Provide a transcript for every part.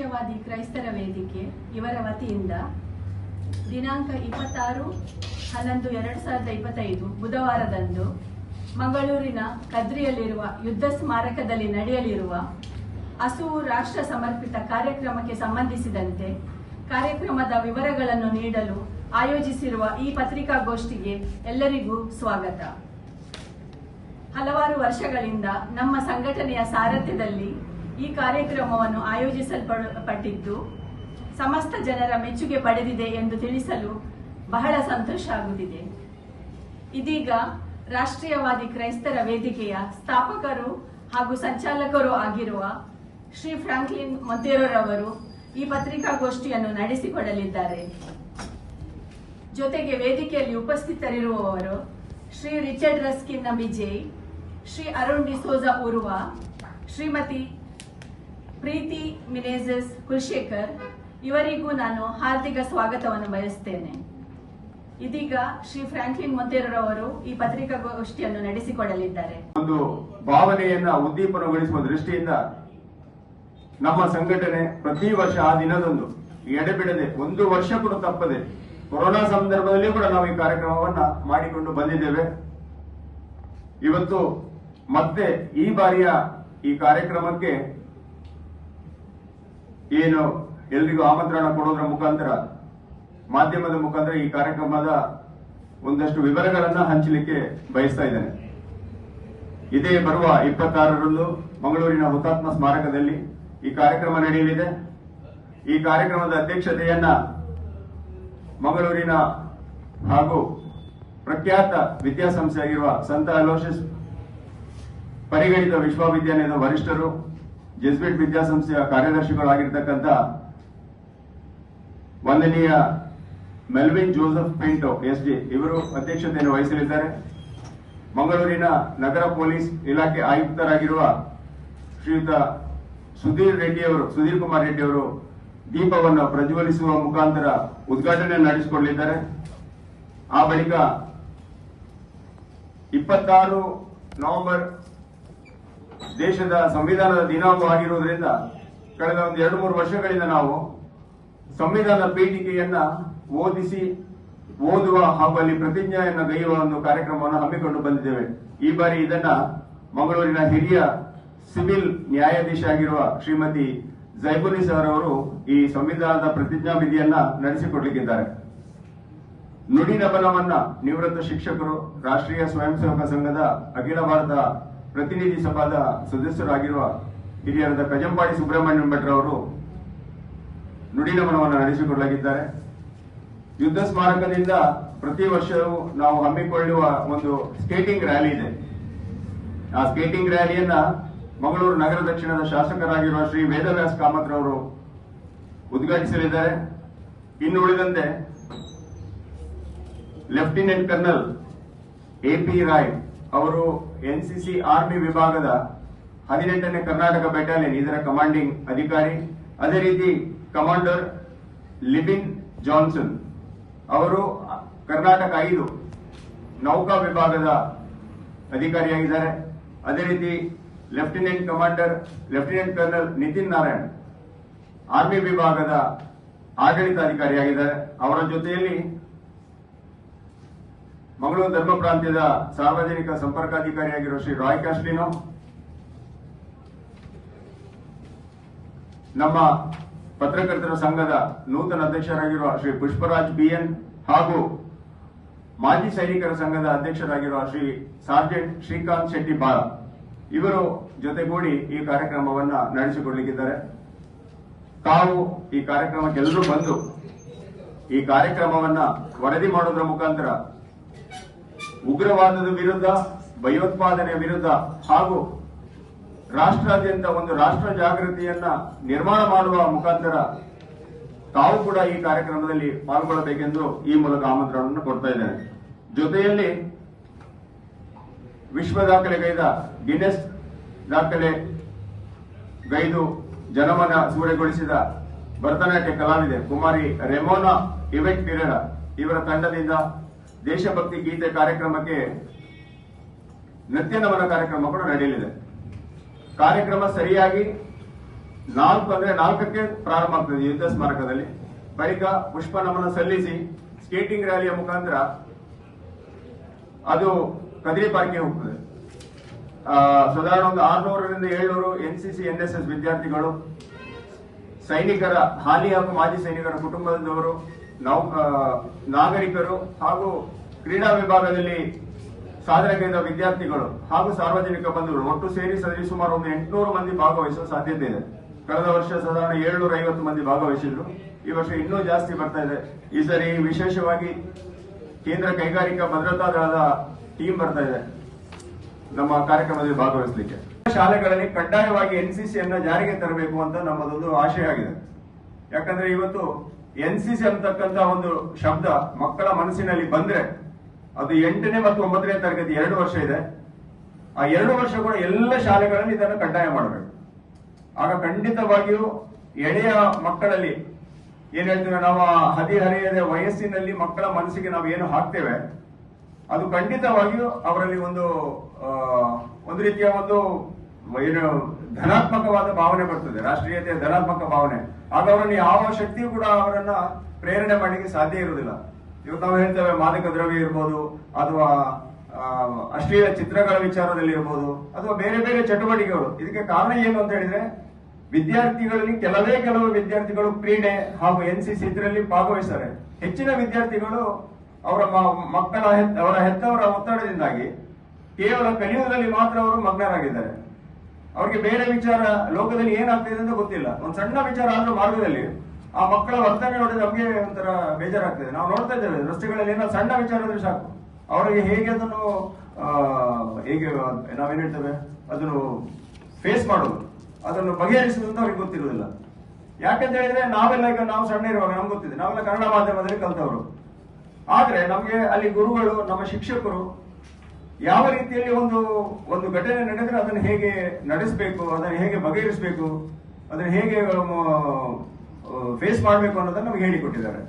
ರಾಷ್ಟ್ರೀಯವಾದಿ ಕ್ರೈಸ್ತರ ವೇದಿಕೆ ಇವರ ವತಿಯಿಂದ ದಿನಾಂಕ ಇಪ್ಪತ್ತಾರು ಹನ್ನೊಂದು ಎರಡು ಸಾವಿರದ ಇಪ್ಪತ್ತೈದು ಬುಧವಾರದಂದು ಮಂಗಳೂರಿನ ಕದ್ರಿಯಲ್ಲಿರುವ ಯುದ್ಧ ಸ್ಮಾರಕದಲ್ಲಿ ನಡೆಯಲಿರುವ ಹಸುವು ರಾಷ್ಟ್ರ ಸಮರ್ಪಿತ ಕಾರ್ಯಕ್ರಮಕ್ಕೆ ಸಂಬಂಧಿಸಿದಂತೆ ಕಾರ್ಯಕ್ರಮದ ವಿವರಗಳನ್ನು ನೀಡಲು ಆಯೋಜಿಸಿರುವ ಈ ಪತ್ರಿಕಾಗೋಷ್ಠಿಗೆ ಎಲ್ಲರಿಗೂ ಸ್ವಾಗತ. ಹಲವಾರು ವರ್ಷಗಳಿಂದ ನಮ್ಮ ಸಂಘಟನೆಯ ಸಾರಥ್ಯದಲ್ಲಿ ಈ ಕಾರ್ಯಕ್ರಮವನ್ನು ಆಯೋಜಿಸಲ್ಪಟ್ಟಿದ್ದು ಸಮಸ್ತ ಜನರ ಮೆಚ್ಚುಗೆ ಪಡೆದಿದೆ ಎಂದು ತಿಳಿಸಲು ಬಹಳ ಸಂತೋಷ ಆಗುತ್ತಿದೆ. ಇದೀಗ ರಾಷ್ಟ್ರೀಯವಾದಿ ಕ್ರೈಸ್ತರ ವೇದಿಕೆಯ ಸ್ಥಾಪಕರು ಹಾಗೂ ಸಂಚಾಲಕರು ಆಗಿರುವ ಶ್ರೀ ಫ್ರಾಂಕ್ಲಿನ್ ಮೊಂತೇರೊರವರು ಈ ಪತ್ರಿಕಾಗೋಷ್ಠಿಯನ್ನು ನಡೆಸಿಕೊಡಲಿದ್ದಾರೆ. ಜೊತೆಗೆ ವೇದಿಕೆಯಲ್ಲಿ ಉಪಸ್ಥಿತರಿರುವವರು Shri Richard Ruskin Vijay Shri Arun D'Souza Urva Shrimati Preethi Menezes Kulshekar, ಇವರಿಗೂ ನಾನು ಹಾರ್ದಿಕ ಸ್ವಾಗತವನ್ನು ಬಯಸ್ತೇನೆ. ಇದೀಗ ಶ್ರೀ ಫ್ರಾಂಕ್ಲಿನ್ ಮೊಂತೇರವರು ಈ ಪತ್ರಿಕಾಗೋಷ್ಠಿಯನ್ನು ನಡೆಸಿಕೊಡಲಿದ್ದಾರೆ. ಒಂದು ಭಾವನೆಯನ್ನ ಉದ್ದೀಪನಗೊಳಿಸುವ ದೃಷ್ಟಿಯಿಂದ ನಮ್ಮ ಸಂಘಟನೆ ಪ್ರತಿ ವರ್ಷ ಆ ದಿನದಂದು ಎಡೆಬಿಡದೆ ಒಂದು ವರ್ಷ ಕೂಡ ತಪ್ಪದೆ ಕೊರೋನಾ ಸಂದರ್ಭದಲ್ಲಿ ಕೂಡ ನಾವು ಈ ಕಾರ್ಯಕ್ರಮವನ್ನ ಮಾಡಿಕೊಂಡು ಬಂದಿದ್ದೇವೆ. ಇವತ್ತು ಮತ್ತೆ ಈ ಬಾರಿಯ ಈ ಕಾರ್ಯಕ್ರಮಕ್ಕೆ ಏನು ಎಲ್ರಿಗೂ ಆಮಂತ್ರಣ ಕೊಡೋದ್ರ ಮುಖಾಂತರ, ಮಾಧ್ಯಮದ ಮುಖಾಂತರ ಈ ಕಾರ್ಯಕ್ರಮದ ಒಂದಷ್ಟು ವಿವರಗಳನ್ನ ಹಂಚಲಿಕ್ಕೆ ಬಯಸ್ತಾ ಇದ್ದೇನೆ. ಇದೇ ಬರುವ ಇಪ್ಪತ್ತಾರರಂದು ಮಂಗಳೂರಿನ ಹುತಾತ್ಮ ಸ್ಮಾರಕದಲ್ಲಿ ಈ ಕಾರ್ಯಕ್ರಮ ನಡೆಯಲಿದೆ. ಈ ಕಾರ್ಯಕ್ರಮದ ಅಧ್ಯಕ್ಷತೆಯನ್ನ ಮಂಗಳೂರಿನ ಹಾಗೂ ಪ್ರಖ್ಯಾತ ವಿದ್ಯಾಸಂಸ್ಥೆಯಾಗಿರುವ ಸಂತ ಅಲೋಷಿಸ್ ಪರಿಗಣಿತ ವಿಶ್ವವಿದ್ಯಾಲಯದ ವರಿಷ್ಠರು ಜೆಸ್ಬಿಟ್ ವಿದ್ಯಾಸಂಸ್ಥೆಯ ಕಾರ್ಯದರ್ಶಿಗಳಾಗಿರ್ತಕ್ಕಂಥ ವಂದನೀಯ Melvin Joseph Pinto S D ಇವರು ಅಧ್ಯಕ್ಷತೆಯನ್ನು ವಹಿಸಲಿದ್ದಾರೆ. ಮಂಗಳೂರಿನ ನಗರ ಪೊಲೀಸ್ ಇಲಾಖೆ ಆಯುಕ್ತರಾಗಿರುವ ಶ್ರೀಯುತ ಸುಧೀರ್ ರೆಡ್ಡಿ ಅವರು, ಸುಧೀರ್ ಕುಮಾರ್ ರೆಡ್ಡಿ ಅವರು ದೀಪವನ್ನು ಪ್ರಜ್ವಲಿಸುವ ಮುಖಾಂತರ ಉದ್ಘಾಟನೆ ನಡೆಸಿಕೊಳ್ಳಲಿದ್ದಾರೆ ಆ ಬಳಿಕ ಇಪ್ಪತ್ತಾರು ನವೆಂಬರ್ ದೇಶದ ಸಂವಿಧಾನದ ದಿನಾಂಕವಾಗಿರುವುದರಿಂದ ಕಳೆದ ಒಂದು ಎರಡು ಮೂರು ವರ್ಷಗಳಿಂದ ನಾವು ಸಂವಿಧಾನ ಪೀಠಿಕೆಯನ್ನ ಓದಿಸಿ, ಓದುವ ಹಾಗೂ ಅಲ್ಲಿ ಪ್ರತಿಜ್ಞೆಯನ್ನು ಗೈಯುವ ಒಂದು ಕಾರ್ಯಕ್ರಮವನ್ನು ಹಮ್ಮಿಕೊಂಡು ಬಂದಿದ್ದೇವೆ. ಈ ಬಾರಿ ಇದನ್ನ ಮಂಗಳೂರಿನ ಹಿರಿಯ ಸಿವಿಲ್ ನ್ಯಾಯಾಧೀಶ ಆಗಿರುವ ಶ್ರೀಮತಿ ಜೈಬುಲಿ ಸರ್ ಅವರು ಈ ಸಂವಿಧಾನದ ಪ್ರತಿಜ್ಞಾ ವಿಧಿಯನ್ನ ನಡೆಸಿಕೊಡ್ಲಿಕ್ಕಿದ್ದಾರೆ. ನುಡಿ ನಬನವನ್ನ ನಿವೃತ್ತ ಶಿಕ್ಷಕರು, ರಾಷ್ಟ್ರೀಯ ಸ್ವಯಂ ಸೇವಕ ಸಂಘದ ಅಖಿಲ ಭಾರತ ಪ್ರತಿನಿಧಿ ಸಭಾದ ಸದಸ್ಯರಾಗಿರುವ ಹಿರಿಯರಾದ ಕಜಂಪಾಡಿ ಸುಬ್ರಹ್ಮಣ್ಯಂ ಭಟ್ರವರು ನುಡಿ ನಮನವನ್ನು ನಡೆಸಿಕೊಳ್ಳಲಾಗಿದ್ದಾರೆ. ಯುದ್ಧ ಸ್ಮಾರಕದಿಂದ ಪ್ರತಿ ವರ್ಷವೂ ನಾವು ಹಮ್ಮಿಕೊಳ್ಳುವ ಒಂದು ಸ್ಕೇಟಿಂಗ್ ರ್ಯಾಲಿ ಇದೆ. ಆ ಸ್ಕೇಟಿಂಗ್ ರ್ಯಾಲಿಯನ್ನ ಮಂಗಳೂರು ನಗರ ದಕ್ಷಿಣದ ಶಾಸಕರಾಗಿರುವ ಶ್ರೀ ವೇದವ್ಯಾಸ್ ಕಾಮತ್ ರವರು ಉದ್ಘಾಟಿಸಲಿದ್ದಾರೆ. ಇನ್ನು ಉಳಿದಂತೆ lieutenant colonel A P Roy ಅವರು ಎನ್ಸಿಸಿ ಆರ್ಮಿ ವಿಭಾಗದ ಹದಿನೆಂಟನೇ ಕರ್ನಾಟಕ ಬೆಟಾಲಿಯನ್ ಇದರ ಕಮಾಂಡಿಂಗ್ ಅಧಿಕಾರಿ. ಅದೇ ರೀತಿ ಕಮಾಂಡರ್ ಲಿಬಿನ್ ಜಾನ್ಸನ್ ಅವರು ಕರ್ನಾಟಕ ಐದು ನೌಕಾ ವಿಭಾಗದ ಅಧಿಕಾರಿಯಾಗಿದ್ದಾರೆ. ಅದೇ ರೀತಿ lieutenant commander, lieutenant colonel Nitin Narayan army ವಿಭಾಗದ ಆಡಳಿತಾಧಿಕಾರಿಯಾಗಿದ್ದಾರೆ. ಅವರ ಜೊತೆಯಲ್ಲಿ ಮಂಗಳೂರು ಧರ್ಮ ಪ್ರಾಂತ್ಯದ ಸಾರ್ವಜನಿಕ ಸಂಪರ್ಕಾಧಿಕಾರಿಯಾಗಿರುವ ಶ್ರೀ ರಾಯ್ ಕ್ಯಾಸ್ಲಿನೋ ನಮ್ಮ ಪತ್ರಕರ್ತರ ಸಂಘದ ನೂತನ ಅಧ್ಯಕ್ಷರಾಗಿರುವ ಶ್ರೀ ಪುಷ್ಪರಾಜ್ ಬಿಎನ್ ಹಾಗೂ ಮಾಜಿ ಸೈನಿಕರ ಸಂಘದ ಅಧ್ಯಕ್ಷರಾಗಿರುವ ಶ್ರೀ ಸಾರ್ಜೆಂಟ್ ಶ್ರೀಕಾಂತ್ ಶೆಟ್ಟಿ ಬಾಳ ಇವರು ಜೊತೆಗೂಡಿ ಈ ಕಾರ್ಯಕ್ರಮವನ್ನ ನಡೆಸಿಕೊಳ್ಳಲಿದ್ದಾರೆ ತಾವು ಈ ಕಾರ್ಯಕ್ರಮಕ್ಕೆಲ್ಲರೂ ಬಂದು ಈ ಕಾರ್ಯಕ್ರಮವನ್ನ ವರದಿ ಮಾಡೋದರ ಮುಖಾಂತರ ಉಗ್ರವಾದದ ವಿರುದ್ಧ, ಭಯೋತ್ಪಾದನೆಯ ವಿರುದ್ಧ ಹಾಗೂ ರಾಷ್ಟ್ರಾದ್ಯಂತ ಒಂದು ರಾಷ್ಟ್ರ ಜಾಗೃತಿಯನ್ನ ನಿರ್ಮಾಣ ಮಾಡುವ ಮುಖಾಂತರ ತಾವು ಕೂಡ ಈ ಕಾರ್ಯಕ್ರಮದಲ್ಲಿ ಪಾಲ್ಗೊಳ್ಳಬೇಕೆಂದು ಈ ಮೂಲಕ ಆಮಂತ್ರಣವನ್ನು ಕೊಡ್ತಾ ಇದ್ದೇನೆ. ಜೊತೆಯಲ್ಲಿ ವಿಶ್ವ ದಾಖಲೆಗೈದ ಗಿನೆಸ್ ದಾಖಲೆ ಗೈದು ಜನಮನ ಸೂರೆಗೊಳಿಸಿದ ಭರತನಾಟ್ಯ ಕಲಾವಿದೆ ಕುಮಾರಿ ರೆಮೋನಾ ಇವೆಂಟ್ ಪಿರೇರ ಇವರ ತಂಡದಿಂದ ದೇಶಭಕ್ತಿ ಗೀತೆ ಕಾರ್ಯಕ್ರಮಕ್ಕೆ ನೃತ್ಯ ನಮನ ಕಾರ್ಯಕ್ರಮ ಕೂಡ ನಡೆಯಲಿದೆ ಕಾರ್ಯಕ್ರಮ ಸರಿಯಾಗಿ ನಾಲ್ಕು ಅಂದ್ರೆ ನಾಲ್ಕಕ್ಕೆ ಪ್ರಾರಂಭ ಆಗ್ತದೆ ಯುದ್ಧ ಸ್ಮಾರಕದಲ್ಲಿ. ಬಳಿಕ ಪುಷ್ಪ ನಮನ ಸಲ್ಲಿಸಿ ಸ್ಕೇಟಿಂಗ್ ರ್ಯಾಲಿಯ ಮುಖಾಂತರ ಅದು ಕದಿರಿ ಪಾರ್ಕ್ಗೆ ಹೋಗ್ತದೆ. ಸಾಧಾರಣ ಒಂದು ಆರ್ನೂರರಿಂದ ಏಳ್ನೂರು N C C, N S S ವಿದ್ಯಾರ್ಥಿಗಳು, ಸೈನಿಕರ, ಹಾಲಿ ಹಾಗೂ ಮಾಜಿ ಸೈನಿಕರ ಕುಟುಂಬದವರು ನಾಗರಿಕರು ಹಾಗೂ ಕ್ರೀಡಾ ವಿಭಾಗದಲ್ಲಿ ಸಾಧನೆಗೈದ ವಿದ್ಯಾರ್ಥಿಗಳು ಹಾಗೂ ಸಾರ್ವಜನಿಕ ಬಂಧುಗಳು ಒಟ್ಟು ಸೇರಿ ಸರಿ ಸುಮಾರು ಒಂದು ಎಂಟುನೂರು ಮಂದಿ ಭಾಗವಹಿಸುವ ಸಾಧ್ಯತೆ ಇದೆ. ಕಳೆದ ವರ್ಷ ಸಾಧಾರಣ ಏಳ್ನೂರ ಐವತ್ತು ಮಂದಿ ಭಾಗವಹಿಸಿದ್ರು. ಈ ವರ್ಷ ಇನ್ನೂ ಜಾಸ್ತಿ ಬರ್ತಾ ಇದೆ. ಈ ಸರಿ ವಿಶೇಷವಾಗಿ ಕೇಂದ್ರ ಕೈಗಾರಿಕಾ ಭದ್ರತಾ ದಳದ ಟೀಮ್ ಬರ್ತಾ ಇದೆ. ನಮ್ಮ ಕಾರ್ಯಕ್ರಮದಲ್ಲಿ ಭಾಗವಹಿಸಲಿಕ್ಕೆ. ಶಾಲೆಗಳಲ್ಲಿ ಕಡ್ಡಾಯವಾಗಿ ಎನ್ಸಿಸಿ ಅನ್ನ ಜಾರಿಗೆ ತರಬೇಕು ಅಂತ ನಮ್ಮದೊಂದು ಆಶಯ ಆಗಿದೆ. ಯಾಕಂದ್ರೆ ಇವತ್ತು ಎನ್ಸಿಸಿ ಅಂತಕ್ಕಂತ ಒಂದು ಶಬ್ದ ಮಕ್ಕಳ ಮನಸ್ಸಿನಲ್ಲಿ ಬಂದ್ರೆ ಅದು ಎಂಟನೇ ಮತ್ತು ಒಂಬತ್ತನೇ ತರಗತಿ ಎರಡು ವರ್ಷ ಇದೆ. ಆ ಎರಡು ವರ್ಷ ಕೂಡ ಎಲ್ಲ ಶಾಲೆಗಳಲ್ಲಿ ಇದನ್ನು ಕಡ್ಡಾಯ ಮಾಡಬೇಕು. ಆಗ ಖಂಡಿತವಾಗಿಯೂ ಎಳೆಯ ಮಕ್ಕಳಲ್ಲಿ ಏನ್ ಹೇಳ್ತೀವಿ ನಾವು ಹದಿಹರೆಯದ ವಯಸ್ಸಿನಲ್ಲಿ ಮಕ್ಕಳ ಮನಸ್ಸಿಗೆ ನಾವು ಏನು ಹಾಕ್ತೇವೆ, ಅದು ಖಂಡಿತವಾಗಿಯೂ ಅವರಲ್ಲಿ ಒಂದು ಒಂದು ರೀತಿಯ ಒಂದು ಏನು ಧನಾತ್ಮಕವಾದ ಭಾವನೆ ಬರ್ತದೆ, ರಾಷ್ಟ್ರೀಯತೆಯ ಧನಾತ್ಮಕ ಭಾವನೆ. ಆಗ ಅವರನ್ನು ಯಾವ ಶಕ್ತಿಯು ಕೂಡ ಅವರನ್ನ ಪ್ರೇರಣೆ ಮಾಡಲಿಕ್ಕೆ ಸಾಧ್ಯ ಇರುವುದಿಲ್ಲ. ಇವತ್ತು ನಾವು ಹೇಳ್ತೇವೆ, ಮಾದಕ ದ್ರವ್ಯ ಇರ್ಬೋದು, ಅಥವಾ ಅಶ್ಲೀಲ ಚಿತ್ರಗಳ ವಿಚಾರದಲ್ಲಿ ಇರ್ಬೋದು, ಅಥವಾ ಬೇರೆ ಬೇರೆ ಚಟುವಟಿಕೆಗಳು. ಇದಕ್ಕೆ ಕಾರಣ ಏನು ಅಂತ ಹೇಳಿದ್ರೆ, ವಿದ್ಯಾರ್ಥಿಗಳಲ್ಲಿ ಕೆಲವೇ ಕೆಲವು ವಿದ್ಯಾರ್ಥಿಗಳು ಕ್ರೀಡೆ ಹಾಗೂ ಎನ್ ಸಿ ಸಿ ಇದರಲ್ಲಿ ಭಾಗವಹಿಸ್ತಾರೆ. ಹೆಚ್ಚಿನ ವಿದ್ಯಾರ್ಥಿಗಳು ಅವರ ಮಕ್ಕಳ ಅವರ ಹೆತ್ತವರ ಒತ್ತಡದಿಂದಾಗಿ ಕೇವಲ ಕಲಿಯುವುದರಲ್ಲಿ ಮಾತ್ರ ಅವರು ಮಗ್ನರಾಗಿದ್ದಾರೆ. ಅವ್ರಿಗೆ ಬೇರೆ ವಿಚಾರ ಲೋಕದಲ್ಲಿ ಏನಾಗ್ತಿದೆ ಅಂತ ಗೊತ್ತಿಲ್ಲ. ಒಂದು ಸಣ್ಣ ವಿಚಾರ ಆದ್ರೂ ಮಾರ್ಗದಲ್ಲಿ ಆ ಮಕ್ಕಳ ವರ್ತನೆ ನೋಡಿದ್ರೆ ನಮಗೆ ಒಂಥರ ಬೇಜಾರಾಗ್ತದೆ. ನಾವು ನೋಡ್ತಾ ಇದ್ದೇವೆ ರಸ್ತೆಗಳಲ್ಲಿ ಏನೋ ಸಣ್ಣ ವಿಚಾರ ಆದ್ರೆ ಸಾಕು. ಅವರಿಗೆ ಹೇಗೆ ಅದನ್ನು ಹೇಗೆ ನಾವೇನ್ ಹೇಳ್ತೇವೆ? ಅದನ್ನು ಫೇಸ್ ಮಾಡೋದು ಅದನ್ನು ಬಗೆಹರಿಸೋದು ಅಂತ ಅವ್ರಿಗೆ ಗೊತ್ತಿರೋದಿಲ್ಲ ಯಾಕಂತ ಹೇಳಿದ್ರೆ ನಾವೆಲ್ಲ ಈಗ ನಾವು ಸಣ್ಣ ಇರುವಾಗ ನಮ್ಗೆ ಗೊತ್ತಿದೆ. ನಾವೆಲ್ಲ ಕನ್ನಡ ಮಾಧ್ಯಮದಲ್ಲಿ ಕಲ್ತವರು. ಆದ್ರೆ ನಮಗೆ ಅಲ್ಲಿ ಗುರುಗಳು, ನಮ್ಮ ಶಿಕ್ಷಕರು ಯಾವ ರೀತಿಯಲ್ಲಿ ಒಂದು ಒಂದು ಘಟನೆ ನಡೆದರೆ ಅದನ್ನು ಹೇಗೆ ನಡೆಸಬೇಕು, ಅದನ್ನು ಹೇಗೆ ಬಗೆಹರಿಸಬೇಕು, ಅದನ್ನು ಹೇಗೆ ಫೇಸ್ ಮಾಡಬೇಕು ಅನ್ನೋದನ್ನು ನಮಗೆ ಹೇಳಿಕೊಟ್ಟಿದ್ದಾರೆ.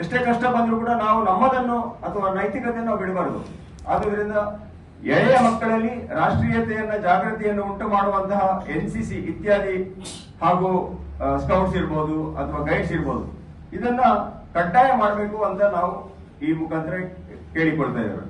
ಎಷ್ಟೇ ಕಷ್ಟ ಬಂದರೂ ಕೂಡ ನಾವು ನಮ್ಮದನ್ನು ಅಥವಾ ನೈತಿಕತೆಯನ್ನು ಬಿಡಬಾರದು. ಆದ್ದರಿಂದ ಎಳೆಯ ಮಕ್ಕಳಲ್ಲಿ ರಾಷ್ಟ್ರೀಯತೆಯನ್ನ, ಜಾಗೃತಿಯನ್ನು ಉಂಟು ಮಾಡುವಂತಹ ಎನ್ ಸಿ ಸಿ ಇತ್ಯಾದಿ ಹಾಗೂ ಸ್ಕೌಟ್ಸ್ ಇರ್ಬೋದು ಅಥವಾ ಗೈಡ್ಸ್ ಇರ್ಬೋದು. ಇದನ್ನ ಕಡ್ಡಾಯ ಮಾಡಬೇಕು ಅಂತ ನಾವು ಈ ಮುಖಾಂತರ ಕೇಳಿಕೊಳ್ತಾ ಇದ್ದೇವೆ.